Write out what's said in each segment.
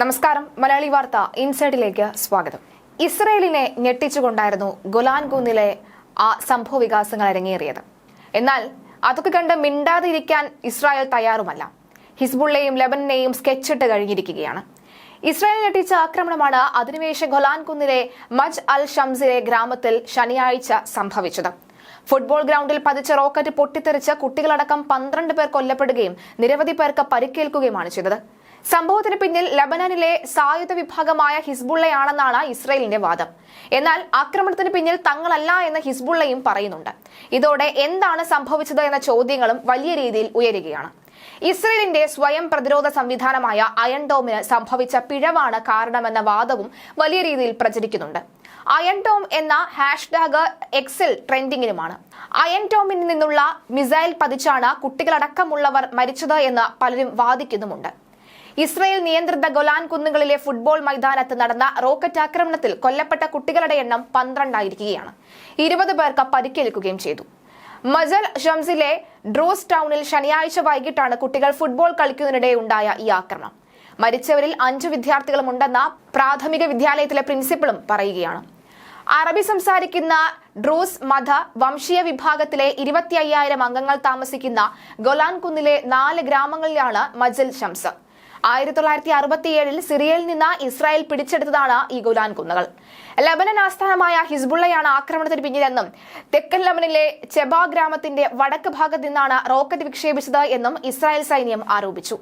നമസ്കാരം. മലയാളി വാർത്ത ഇൻസൈഡിലേക്ക് സ്വാഗതം. ഇസ്രയേലിനെ ഞെട്ടിച്ചുകൊണ്ടായിരുന്നു ഗുലാൻ കുന്നിലെ ആ സംഭവ വികാസങ്ങൾ അരങ്ങേറിയത്. എന്നാൽ അതൊക്കെ കണ്ട് മിണ്ടാതിരിക്കാൻ ഇസ്രായേൽ തയ്യാറുമല്ല. ഹിസ്ബുള്ളയും ലെബനനെയും സ്കെച്ചിട്ട് കഴിഞ്ഞിരിക്കുകയാണ്. ഇസ്രായേൽ ഞെട്ടിച്ച ആക്രമണമാണ് അധിനിവേശ ഗൊലാൻ കുന്നിലെ മജ് അൽ ഷംസിലെ ഗ്രാമത്തിൽ ശനിയാഴ്ച സംഭവിച്ചത്. ഫുട്ബോൾ ഗ്രൗണ്ടിൽ പതിച്ച റോക്കറ്റ് പൊട്ടിത്തെറിച്ച് കുട്ടികളടക്കം പന്ത്രണ്ട് പേർ കൊല്ലപ്പെടുകയും നിരവധി പേർക്ക് പരിക്കേൽക്കുകയുമാണ് ചെയ്തത്. സംഭവത്തിന് പിന്നിൽ ലബനനിലെ സായുധ വിഭാഗമായ ഹിസ്ബുള്ളയാണെന്നാണ് ഇസ്രയേലിന്റെ വാദം. എന്നാൽ ആക്രമണത്തിന് പിന്നിൽ തങ്ങളല്ല എന്ന് ഹിസ്ബുള്ളയും പറയുന്നുണ്ട്. ഇതോടെ എന്താണ് സംഭവിച്ചത് എന്ന ചോദ്യങ്ങളും വലിയ രീതിയിൽ ഉയരുകയാണ്. ഇസ്രയേലിന്റെ സ്വയം പ്രതിരോധ സംവിധാനമായ അയൺ ഡോമിന് സംഭവിച്ച പിഴവാണ് കാരണമെന്ന വാദവും വലിയ രീതിയിൽ പ്രചരിക്കുന്നുണ്ട്. അയൺ ടോം എന്ന ഹാഷ്ടാഗ് എക്സിൽ ട്രെൻഡിങ്ങിനുമാണ് അയൺ ടോമിൽ നിന്നുള്ള മിസൈൽ പതിച്ചാണ് കുട്ടികളടക്കമുള്ളവർ മരിച്ചത് എന്ന് പലരും വാദിക്കുന്നുമുണ്ട്. ഇസ്രയേൽ നിയന്ത്രിത ഗൊലാൻ കുന്നുകളിലെ ഫുട്ബോൾ മൈതാനത്ത് നടന്ന റോക്കറ്റ് ആക്രമണത്തിൽ കൊല്ലപ്പെട്ട കുട്ടികളുടെ എണ്ണം പന്ത്രണ്ടായിരിക്കുകയാണ്. ഇരുപത് പേർക്ക് പരിക്കേൽക്കുകയും ചെയ്തു. മജൽ ഷംസിലെ ഡ്രോസ് ടൗണിൽ ശനിയാഴ്ച വൈകിട്ടാണ് കുട്ടികൾ ഫുട്ബോൾ കളിക്കുന്നതിനിടെ ഉണ്ടായ ഈ ആക്രമണം. മരിച്ചവരിൽ അഞ്ചു വിദ്യാർത്ഥികളും ഉണ്ടെന്ന പ്രാഥമിക വിദ്യാലയത്തിലെ പ്രിൻസിപ്പളും പറയുകയാണ്. അറബി സംസാരിക്കുന്ന ഡ്രൂസ് മത വംശീയ വിഭാഗത്തിലെ ഇരുപത്തി അയ്യായിരം അംഗങ്ങൾ താമസിക്കുന്ന ഗൊലാൻ കുന്നിലെ നാല് ഗ്രാമങ്ങളിലാണ് മജൽ ഷംസ്. ആയിരത്തി തൊള്ളായിരത്തി അറുപത്തിയേഴിൽ സിറിയയിൽ നിന്ന് ഇസ്രായേൽ പിടിച്ചെടുത്തതാണ് ഈ ഗുലാൻ കുന്നുകൾ. ലബനൻ ആസ്ഥാനമായ ഹിസ്ബുള്ളയാണ് ആക്രമണത്തിന് പിന്നിലെന്നും തെക്കൻ ലബനിലെ ചെബ ഗ്രാമത്തിന്റെ വടക്ക് ഭാഗത്ത് നിന്നാണ് റോക്കറ്റ് വിക്ഷേപിച്ചത് എന്നും ഇസ്രായേൽ സൈന്യം ആരോപിച്ചു.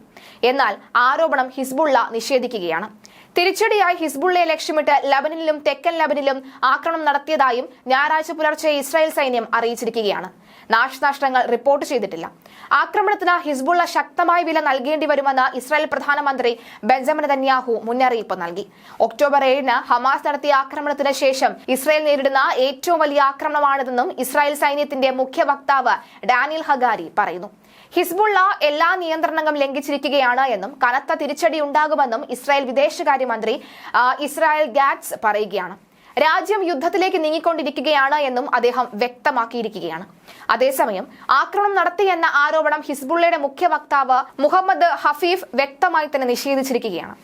എന്നാൽ ആരോപണം ഹിസ്ബുള്ള നിഷേധിക്കുകയാണ്. തിരിച്ചടിയായി ഹിസ്ബുള്ളയെ ലക്ഷ്യമിട്ട് ലബനിലും തെക്കൻ ലബനിലും ആക്രമണം നടത്തിയതായും ഞായറാഴ്ച പുലർച്ചെ ഇസ്രായേൽ സൈന്യം അറിയിച്ചിരിക്കുകയാണ്. നാശനഷ്ടങ്ങൾ റിപ്പോർട്ട് ചെയ്തിട്ടില്ല. ആക്രമണത്തിന് ഹിസ്ബുള്ള ശക്തമായ വില നൽകേണ്ടി വരുമെന്ന് ഇസ്രായേൽ പ്രധാനമന്ത്രി ബെഞ്ചമിൻ നെതന്യാഹു മുന്നറിയിപ്പ് നൽകി. ഒക്ടോബർ ഏഴിന് ഹമാസ് നടത്തിയ ആക്രമണത്തിന് ശേഷം ഇസ്രായേൽ നേരിടുന്ന ഏറ്റവും വലിയ ആക്രമണമാണിതെന്നും ഇസ്രായേൽ സൈന്യത്തിന്റെ മുഖ്യ വക്താവ് ഡാനിയൽ ഹഗാരി പറയുന്നു. ഹിസ്ബുള്ള എല്ലാ നിയന്ത്രണങ്ങളും ലംഘിച്ചിരിക്കുകയാണ് എന്നും കനത്ത തിരിച്ചടി ഉണ്ടാകുമെന്നും ഇസ്രായേൽ വിദേശകാര്യമന്ത്രി ഇസ്രായേൽ ഗാറ്റ്സ് പറയുകയാണ്. രാജ്യം യുദ്ധത്തിലേക്ക് നീങ്ങിക്കൊണ്ടിരിക്കുകയാണ് എന്നും അദ്ദേഹം വ്യക്തമാക്കിയിരിക്കുകയാണ്. അതേസമയം ആക്രമണം നടത്തിയെന്ന ആരോപണം ഹിസ്ബുള്ളയുടെ മുഖ്യ വക്താവ് മുഹമ്മദ് ഹഫീഫ് വ്യക്തമായി തന്നെ നിഷേധിച്ചിരിക്കുകയാണ്.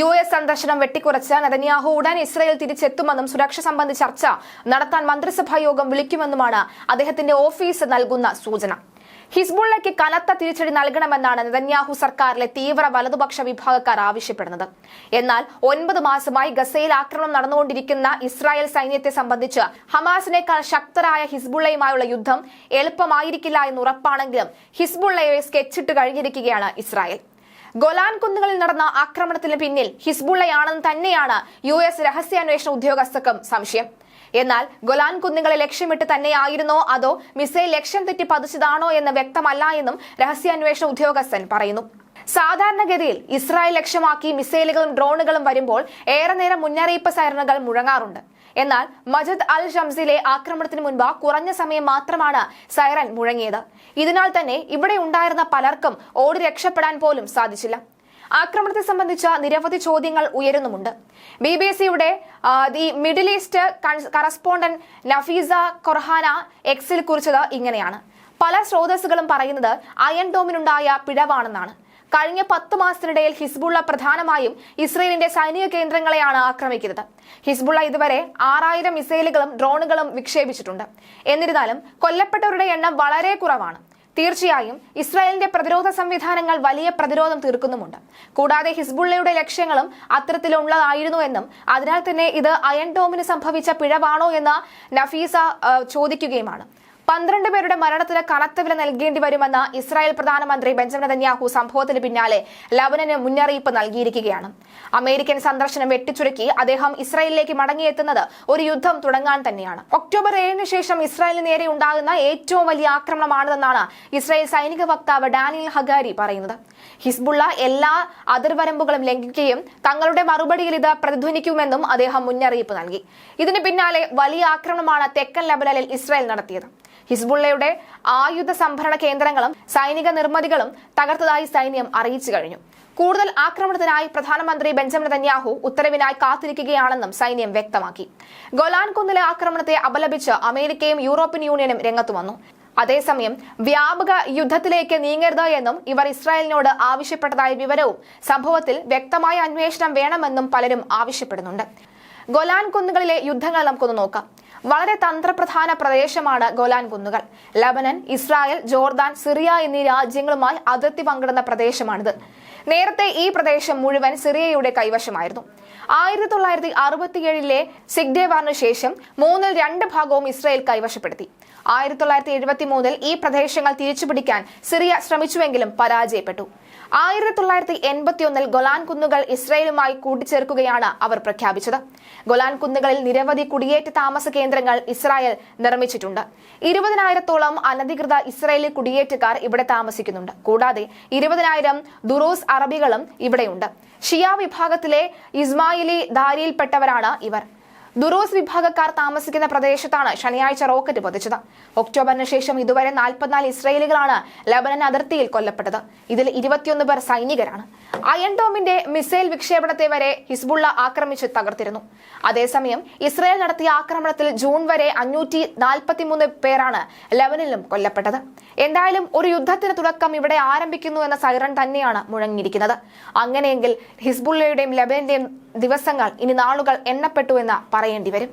യു എസ് സന്ദർശനം വെട്ടിക്കുറച്ച് നെതന്യാഹു ഉടൻ ഇസ്രയേൽ തിരിച്ചെത്തുമെന്നും സുരക്ഷ സംബന്ധിച്ച ചർച്ച നടത്താൻ മന്ത്രിസഭാ യോഗം വിളിക്കുമെന്നുമാണ് അദ്ദേഹത്തിന്റെ ഓഫീസ് നൽകുന്ന സൂചന. ഹിസ്ബുള്ളയ്ക്ക് കനത്ത തിരിച്ചടി നൽകണമെന്നാണ് നെതന്യാഹു സർക്കാരിലെ തീവ്ര വലതുപക്ഷ വിഭാഗക്കാർ ആവശ്യപ്പെടുന്നത്. എന്നാൽ ഒൻപത് മാസമായി ഗസയിൽ ആക്രമണം നടന്നുകൊണ്ടിരിക്കുന്ന ഇസ്രായേൽ സൈന്യത്തെ സംബന്ധിച്ച് ഹമാസിനേക്കാൾ ശക്തരായ ഹിസ്ബുള്ളയുമായുള്ള യുദ്ധം എളുപ്പമായിരിക്കില്ല എന്ന് ഉറപ്പാണെങ്കിലും ഹിസ്ബുള്ളയെ സ്കെച്ചിട്ട് കഴിഞ്ഞിരിക്കുകയാണ് ഇസ്രായേൽ. ഗൊലാൻ കുന്നുകളിൽ നടന്ന ആക്രമണത്തിന് പിന്നിൽ ഹിസ്ബുള്ളയാണെന്ന് തന്നെയാണ് യു എസ് രഹസ്യാന്വേഷണ ഉദ്യോഗസ്ഥർക്കും സംശയം. എന്നാൽ ഗൊലാൻ കുന്നുകളെ ലക്ഷ്യമിട്ട് തന്നെയായിരുന്നോ അതോ മിസൈൽ ലക്ഷ്യം തെറ്റി പതിച്ചതാണോ എന്ന് വ്യക്തമല്ല എന്നും രഹസ്യാന്വേഷണ ഉദ്യോഗസ്ഥൻ പറയുന്നു. സാധാരണഗതിയിൽ ഇസ്രായേൽ ലക്ഷ്യമാക്കി മിസൈലുകളും ഡ്രോണുകളും വരുമ്പോൾ ഏറെ നേരം മുന്നറിയിപ്പ് സൈറണുകൾ മുഴങ്ങാറുണ്ട്. എന്നാൽ മജദ് അൽ ഷംസിലെ ആക്രമണത്തിന് മുൻപ് കുറഞ്ഞ സമയം മാത്രമാണ് സൈറൻ മുഴങ്ങിയത്. ഇതിനാൽ തന്നെ ഇവിടെ ഉണ്ടായിരുന്ന പലർക്കും ഓടി രക്ഷപ്പെടാൻ പോലും സാധിച്ചില്ല. ആക്രമണത്തെ സംബന്ധിച്ച നിരവധി ചോദ്യങ്ങൾ ഉയരുന്നുമുണ്ട്. ബി ബി സിയുടെ the middle East correspondent Nafiseh Kohnavard എക്സിൽ കുറിച്ചത് ഇങ്ങനെയാണ്. പല സ്രോതസ്സുകളും പറയുന്നത് അയൺ ഡോമിനുണ്ടായ പിഴവാണെന്നാണ്. കഴിഞ്ഞ പത്ത് മാസത്തിനിടയിൽ ഹിസ്ബുള്ള പ്രധാനമായും ഇസ്രയേലിന്റെ സൈനിക കേന്ദ്രങ്ങളെയാണ് ആക്രമിക്കുന്നത്. ഹിസ്ബുള്ള ഇതുവരെ ആറായിരം മിസൈലുകളും ഡ്രോണുകളും വിക്ഷേപിച്ചിട്ടുണ്ട്. എന്നിരുന്നാലും കൊല്ലപ്പെട്ടവരുടെ എണ്ണം വളരെ കുറവാണ്. തീർച്ചയായും ഇസ്രായേലിന്റെ പ്രതിരോധ സംവിധാനങ്ങൾ വലിയ പ്രതിരോധം തീർക്കുന്നുമുണ്ട്. കൂടാതെ ഹിസ്ബുള്ളയുടെ ലക്ഷ്യങ്ങളും അത്തരത്തിലുള്ളതായിരുന്നു എന്നും അതിനാൽ തന്നെ ഇത് അയൺ ഡോമിന് സംഭവിച്ച പിഴവാണോ എന്ന് നഫീസ ചോദിക്കുകയുമാണ്. പന്ത്രണ്ട് പേരുടെ മരണത്തിന് കനത്ത വില നൽകേണ്ടി വരുമെന്ന് ഇസ്രായേൽ പ്രധാനമന്ത്രി ബെഞ്ചമിൻ നെതന്യാഹു സംഭവത്തിന് പിന്നാലെ ലബനന് മുന്നറിയിപ്പ് നൽകിയിരിക്കുകയാണ്. അമേരിക്കൻ സന്ദർശനം വെട്ടിച്ചുരുക്കി അദ്ദേഹം ഇസ്രായേലിലേക്ക് മടങ്ങിയെത്തുന്നത് ഒരു യുദ്ധം തുടങ്ങാൻ തന്നെയാണ്. ഒക്ടോബർ ഏഴിന് ശേഷം ഇസ്രായേലിന് നേരെ ഉണ്ടാകുന്ന ഏറ്റവും വലിയ ആക്രമണമാണിതെന്നാണ് ഇസ്രായേൽ സൈനിക വക്താവ് ഡാനിയൽ ഹഗാരി പറയുന്നത്. ഹിസ്ബുള്ള എല്ലാ അതിർവരമ്പുകളും ലംഘിക്കുകയും തങ്ങളുടെ മറുപടിയിൽ ഇത് പ്രതിധ്വനിക്കുമെന്നും അദ്ദേഹം മുന്നറിയിപ്പ് നൽകി. ഇതിന് പിന്നാലെ വലിയ ആക്രമണമാണ് തെക്കൻ ലബനനിൽ ഇസ്രായേൽ നടത്തിയത്. ഹിസ്ബുള്ളയുടെ ആയുധ സംഭരണ കേന്ദ്രങ്ങളും സൈനിക നിർമ്മിതികളും തകർത്തതായി സൈന്യം അറിയിച്ചു കഴിഞ്ഞു. കൂടുതൽ ആക്രമണത്തിനായി പ്രധാനമന്ത്രി ബെഞ്ചമിൻ നെതന്യാഹു ഉത്തരവിനായി കാത്തിരിക്കുകയാണെന്നും സൈന്യം വ്യക്തമാക്കി. ഗൊലാൻ കുന്നിലെ ആക്രമണത്തെ അപലപിച്ച് അമേരിക്കയും യൂറോപ്യൻ യൂണിയനും രംഗത്തു വന്നു. അതേസമയം വ്യാപക യുദ്ധത്തിലേക്ക് നീങ്ങരുത് എന്നും ഇവർ ഇസ്രായേലിനോട് ആവശ്യപ്പെട്ടതായ വിവരവും സംഭവത്തിൽ വ്യക്തമായ അന്വേഷണം വേണമെന്നും പലരും ആവശ്യപ്പെടുന്നുണ്ട്. ഗൊലാൻ കുന്നുകളിലെ യുദ്ധങ്ങൾ നമുക്കൊന്ന് നോക്കാം. വളരെ തന്ത്രപ്രധാന പ്രദേശമാണ് ഗോലാൻ കുന്നുകൾ. ലബനൻ ഇസ്രായേൽ ജോർദാൻ സിറിയ എന്നീ രാജ്യങ്ങളുമായി അതിർത്തി പങ്കിടുന്ന പ്രദേശമാണിത്. നേരത്തെ ഈ പ്രദേശം മുഴുവൻ സിറിയയുടെ കൈവശമായിരുന്നു. ആയിരത്തി തൊള്ളായിരത്തി അറുപത്തിയേഴിലെ സിഗ്ഡേവാറിന് ശേഷം മൂന്നിൽ രണ്ട് ഭാഗവും ഇസ്രായേൽ കൈവശപ്പെടുത്തി. ആയിരത്തി തൊള്ളായിരത്തി എഴുപത്തി മൂന്നിൽ ഈ പ്രദേശങ്ങൾ തിരിച്ചുപിടിക്കാൻ സിറിയ ശ്രമിച്ചുവെങ്കിലും പരാജയപ്പെട്ടു. ആയിരത്തി തൊള്ളായിരത്തി എൺപത്തി ഒന്നിൽ ഗൊലാൻ കുന്നുകൾ ഇസ്രയേലുമായി കൂട്ടിച്ചേർക്കുകയാണ് അവർ പ്രഖ്യാപിച്ചത്. ഗൊലാൻ കുന്നുകളിൽ നിരവധി കുടിയേറ്റ താമസ കേന്ദ്രങ്ങൾ ഇസ്രായേൽ നിർമ്മിച്ചിട്ടുണ്ട്. ഇരുപതിനായിരത്തോളം അനധികൃത ഇസ്രായേലി കുടിയേറ്റക്കാർ ഇവിടെ താമസിക്കുന്നുണ്ട്. കൂടാതെ ഇരുപതിനായിരം ദുറോസ് അറബികളും ഇവിടെയുണ്ട്. ഷിയ വിഭാഗത്തിലെ ഇസ്മായിലി ധാരിയിൽപ്പെട്ടവരാണ് ഇവർ. ദുറോസ് വിഭാഗക്കാർ താമസിക്കുന്ന പ്രദേശത്താണ് ശനിയാഴ്ച റോക്കറ്റ് പതിച്ചത്. ഒക്ടോബറിന് ശേഷം ഇതുവരെ നാൽപ്പത്തിനാല് ഇസ്രയേലികളാണ് ലബനൻ അതിർത്തിയിൽ കൊല്ലപ്പെട്ടത്. ഇതിൽ ഇരുപത്തിയൊന്ന് പേർ സൈനികരാണ്. അയൺ ഡോമിന്റെ മിസൈൽ വിക്ഷേപണത്തെ വരെ ഹിസ്ബുള്ള ആക്രമിച്ച് തകർത്തിരുന്നു. അതേസമയം ഇസ്രയേൽ നടത്തിയ ആക്രമണത്തിൽ ജൂൺ വരെ അഞ്ഞൂറ്റി നാൽപ്പത്തിമൂന്ന് പേരാണ് ലബനിലും കൊല്ലപ്പെട്ടത്. എന്തായാലും ഒരു യുദ്ധത്തിന് തുടക്കം ഇവിടെ ആരംഭിക്കുന്നു എന്ന സൈറൺ തന്നെയാണ് മുഴങ്ങിയിരിക്കുന്നത്. അങ്ങനെയെങ്കിൽ ഹിസ്ബുള്ളയുടെയും ലബനന്റെയും ദിവസങ്ങൾ ഇനി നാളുകൾ എണ്ണപ്പെട്ടു എന്ന് പറയേണ്ടി വരും.